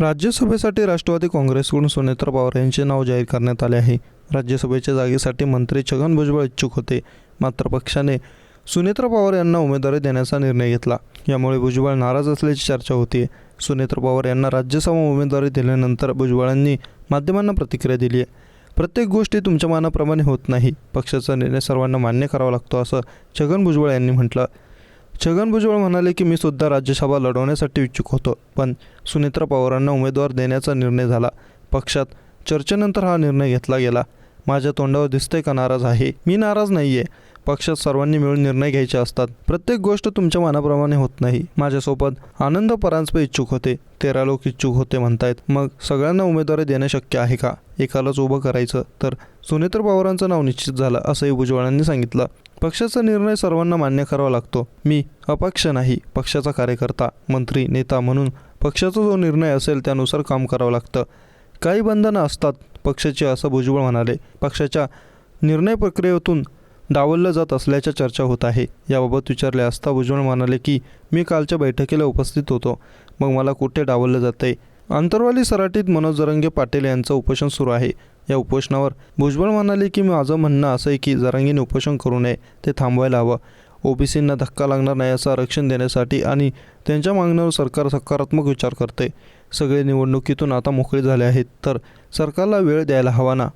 राज्यसभेसाठी राष्ट्रवादी काँग्रेसकडून सुनेत्र पवार यांचे नाव जाहीर करण्यात आले आहे. राज्यसभेच्या जागेसाठी मंत्री छगन भुजबळ इच्छुक होते. मात्र पक्षाने सुनेत्र पवार यांना उमेदवारी देण्याचा निर्णय घेतला. यामुळे भुजबळ नाराज असल्याची चर्चा होती. सुनेत्र पवार यांना राज्यसभा उमेदवारी दिल्यानंतर भुजबळांनी माध्यमांना प्रतिक्रिया दिली आहे. प्रत्येक गोष्टी तुमच्या मनाप्रमाणे होत नाही. पक्षाचा निर्णय सर्वांना मान्य करावा लागतो असं छगन भुजबळ यांनी म्हटलं. छगन भुजबळ म्हणाले की मी सुद्धा राज्यसभा लढवण्यासाठी इच्छुक होतो पण सुनेत्रा पवारांना उमेदवार देण्याचा निर्णय झाला. पक्षात चर्चेनंतर हा निर्णय घेतला गेला. माझ्या तोंडावर दिसतंय का नाराज आहे? मी नाराज नाही आहे पक्षात सर्वांनी मिळून निर्णय घ्यायचे असतात. प्रत्येक गोष्ट तुमच्या मनाप्रमाणे होत नाही. माझ्यासोबत आनंद परांजपे इच्छुक होते. तेरा लोक इच्छुक होते म्हणतायत. मग सगळ्यांना उमेदवारी देणं शक्य आहे का? एकालाच उभं करायचं. तर सुनेत्र पवारांचं नाव निश्चित झालं असंही भुजबळांनी सांगितलं. पक्षाचा निर्णय सर्वांना मान्य करावा लागतो. मी अपक्ष नाही पक्षाचा कार्यकर्ता मंत्री नेता म्हणून पक्षाचा जो निर्णय असेल त्यानुसार काम करावं लागतं. काही बंधनं असतात पक्षाची असं भुजबळ म्हणाले. पक्षाच्या निर्णय प्रक्रियेतून डावललं जात असल्याच्या चर्चा होत आहे. याबाबत विचारले असता भुजबळ म्हणाले की मी कालच्या बैठकीला उपस्थित होतो. मग मला कुठे डावललं जातंय? अंतरवाली सराटीत मनोज जरंगे पाटील यांचं उपोषण सुरू आहे. या उपोषणावर भुजबळ म्हणाले की माझं म्हणणं असं आहे की जरांगीने उपोषण करू नये. ते थांबवायला हवं. ओबीसींना धक्का लागणार नाही असं आरक्षण देण्यासाठी आणि त्यांच्या मागण्यावर सरकार सकारात्मक विचार करते सगळे निवडणुकीतून आता मोकळे झाले आहेत. तर सरकारला वेळ द्यायला हवा ना?